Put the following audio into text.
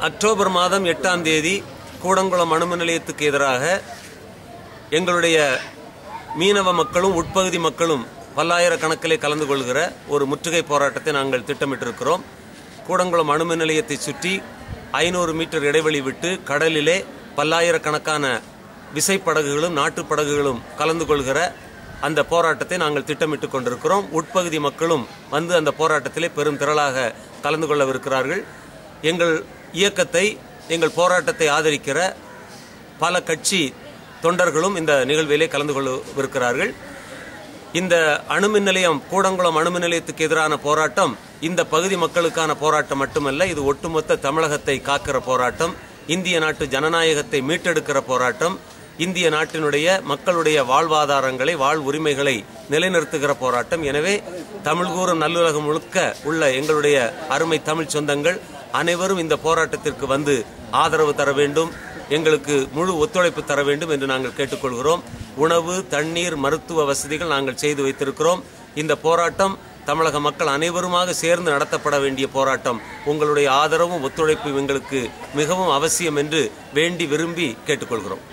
October மாதம் எட்டாம் தேதி கூடங்குளம் அணுமின் நிலையத்துக்கு எதிராக எங்களுடைய மீனவ மக்களும் உட்பகுதி மக்களும் பல்லாயிரக்கணக்கிலே கலந்து கொள்கிற ஒரு முற்றுகை போராட்டத்தை நாங்கள் திட்டமிட்டிருக்கிறோம். கூடங்குளம் அணுமின் நிலையத்தை சுற்றி ஐநூறு மீட்டர் இடைவெளி விட்டு கடலிலே பல்லாயிரக்கணக்கான விசைப்படகுகளும் நாட்டுப் படகுகளும் கலந்து கொள்கிற அந்த போராட்டத்தை நாங்கள் திட்டமிட்டு கொண்டிருக்கிறோம். உட்பகுதி மக்களும் வந்து அந்த போராட்டத்திலே பெரும் திரளாக கலந்து கொள்ளவிருக்கிறார்கள். எங்கள் இயக்கத்தை எங்கள் போராட்டத்தை ஆதரிக்கிற பல கட்சி தொண்டர்களும் இந்த நிகழ்விலே கலந்து கொள்ளவிருக்கிறார்கள். இந்த அணுமின் நிலையம் கூடங்குளம் அணுமின் நிலையத்துக்கு எதிரான போராட்டம் இந்த பகுதி மக்களுக்கான போராட்டம் மட்டுமல்ல இது ஒட்டுமொத்த தமிழகத்தை காக்கிற போராட்டம் இந்திய நாட்டு ஜனநாயகத்தை மீட்டெடுக்கிற போராட்டம் இந்திய நாட்டினுடைய மக்களுடைய வாழ்வாதாரங்களை வாழ் உரிமைகளை நிலைநிறுத்துகிற போராட்டம். எனவே தமிழ் கூறும் நல்லுலகம் முழுக்க உள்ள எங்களுடைய அருமை தமிழ் சொந்தங்கள் அனைவரும் இந்த போராட்டத்திற்கு வந்து ஆதரவு தர வேண்டும் எங்களுக்கு முழு ஒத்துழைப்பு தர வேண்டும் என்று நாங்கள் கேட்டுக்கொள்கிறோம். உணவு தண்ணீர் மருத்துவ வசதிகள் நாங்கள் செய்து வைத்திருக்கிறோம். இந்த போராட்டம் தமிழக மக்கள் அனைவருமாக சேர்ந்து நடத்தப்பட வேண்டிய போராட்டம். உங்களுடைய ஆதரவும் ஒத்துழைப்பும் எங்களுக்கு மிகவும் அவசியம் என்று வேண்டி விரும்பி கேட்டுக்கொள்கிறோம்.